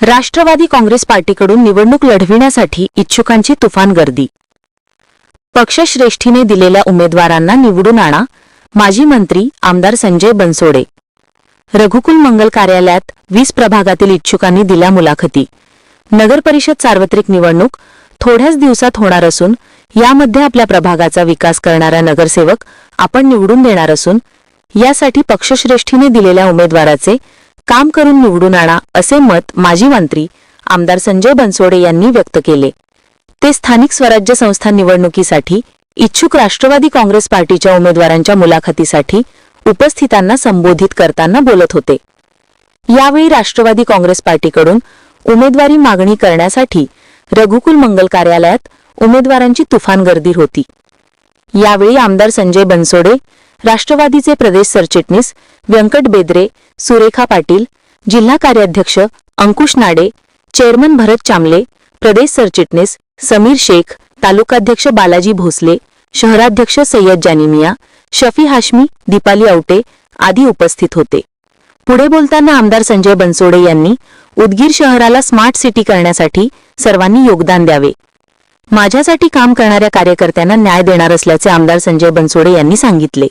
राष्ट्रवादी काँग्रेस पार्टीकडून निवडणूक लढविण्यासाठी इच्छुकांची तुफान गर्दी. पक्षश्रेष्ठीने दिलेल्या उमेदवारांना निवडून आणा माजी मंत्री आमदार संजय बनसोडे. रघुकुल मंगल कार्यालयात वीस प्रभागातील इच्छुकांनी दिल्या मुलाखती. नगरपरिषद सार्वत्रिक निवडणूक थोड्याच दिवसात होणार असून यामध्ये आपल्या प्रभागाचा विकास करणारा नगरसेवक आपण निवडून देणार असून यासाठी पक्षश्रेष्ठीने दिलेल्या उमेदवाराचे काम करून निवडून आणा असे मत माजी मंत्री आमदार संजय बनसोडे यांनी व्यक्त केले. ते स्थानिक स्वराज्य संस्था निवडणुकीसाठी इच्छुक राष्ट्रवादी काँग्रेस पार्टीच्या उमेदवारांच्या मुलाखतीसाठी उपस्थितांना संबोधित करताना बोलत होते. यावेळी राष्ट्रवादी काँग्रेस पार्टीकडून उमेदवारी मागणी करण्यासाठी रघुकुल मंगल कार्यालयात उमेदवारांची तुफान गर्दी होती. यावेळी आमदार संजय बनसोडे राष्ट्रवादीचे प्रदेश सरचिटणीस व्यंकट बेदरे सुरेखा पाटील जिल्हा कार्याध्यक्ष अंकुश नाडे चेअरमन भरत चांबले प्रदेश सरचिटणीस समीर शेख तालुकाध्यक्ष बालाजी भोसले शहराध्यक्ष सय्यद जानिमिया शफी हाशमी दीपाली औटे आदी उपस्थित होते. पुढे बोलताना आमदार संजय बनसोडे यांनी उदगीर शहराला स्मार्ट सिटी करण्यासाठी सर्वांनी योगदान द्यावे. माझ्यासाठी काम करणाऱ्या कार्यकर्त्यांना न्याय देणार असल्याचे आमदार संजय बनसोडे यांनी सांगितले.